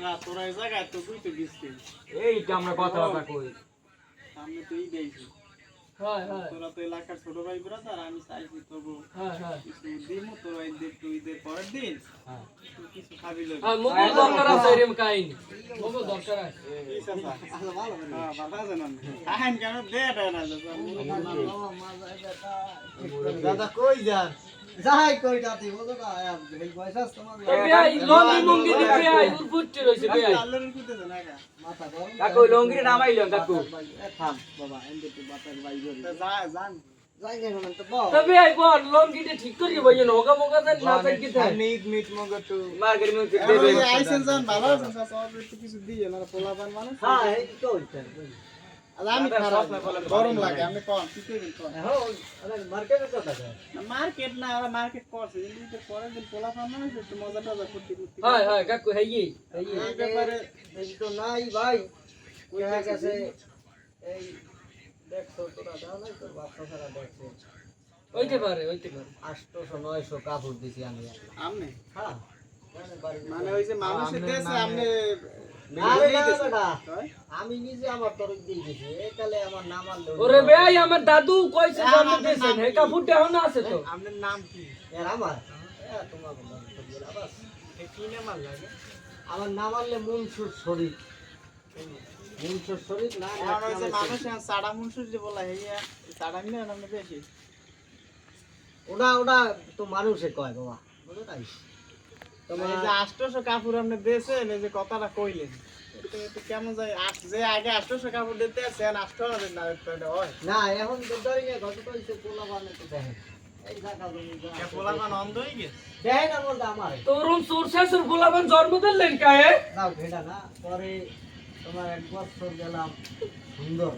তোরা তোরা এই জায়গায় তো তুই তো গেছিস এইটা আমরা কথাবার্তা কই। সামনে তুই হয় হয়। তোরা তো এলাকার ছোট ভাই ব্রাদার আমি চাইছি তবু হয় হয়। কিছু দিমু তোরা ঈদের টু ঈদের পরের দিন হ্যাঁ। তুই কিছু খাবি লই হ্যাঁ মোগল দরকার আছে দরকার? হ্যাঁ, ভালো আছেন আপনি? কেন? দে দেয় না দাদা কই যান যাই কই যাতে বলো না এই পয়সা তোমার বেয়াই লঙ্গি মঙ্গি দি বেয়াই উঠতে রইছে বেয়াই আল্লাহর খুঁজতেছে না একা। মাথা গরম কাকু লঙ্গিরে নামাইলো কাকু থাম বাবা এন্ড তো বাতার বাই করি যা- যান। না মানে ঠিক করি ভাই হোগা মোগা দেন না তাই কি থাকে মিট মিট মগো টু। মার্কেট মিউজিক দেবে আইছেন যখন ভালো আছেন চাচা, কিছু দিয়ে, মানে পোলাপান মানুষ। হ্যাঁ এই তো ওইটা আর আমি খারাপ না, গরম লাগে, আপনি কন, কি করবেন কন? হ্যাঁ আরে মার্কেটে কথা না, মার্কেট না ওরা মার্কেট করছে। কিন্তু পরের দিন পোলাপান মানুষ একটু মজা টজা করতে করতে। হয় হয় কাকু হেই হেই এই ব্যাপারে এই তো নাই ভাই। দেখা গেছে এই দেখছ তোরা দাও নাই তোর বাচ্চা দেখছে। পারে পারে। নয়শো কাপড় দিছি আমি। হ্যাঁ। মানে মানে ওই যে মানুষ দিয়েছে আপনি আরে না হয়? আমি নিজে আমার তরফ দিয়ে গেছি একালে আমার নাম আনলো ওরে বেয়াই আমার দাদু কইছে জন্ম দিয়েছেন হে কাপুরটা এখন আছে তো। আপনার নাম কি? এর আমার? তোমার নাম তো বলা বাস। কি নাম লাগে? আমার নাম আনলে মনসুর শরীফ। মনসুর শরীফ না এখন ওই যে মানুষ সাড়া মুনসুর যে বলা হেয়া সাড়া মিলে আপনি বেশি। ওটা ওটা তো মানুষে কয় বাবা। বুঝো নাই? কাপড় আপনি দিয়েছেন এই যে কথাটা কইলেন। কেমন যায়? যে আগে আষ্টশো কাপড় দিতে না না এখন না দেখেন আমার। তরুণ সুর শেষের গোলাপন জন্ম দিলেন কায়ে? দাও ভেড়া না পরে তোমার এক বছর গেলাম সুন্দর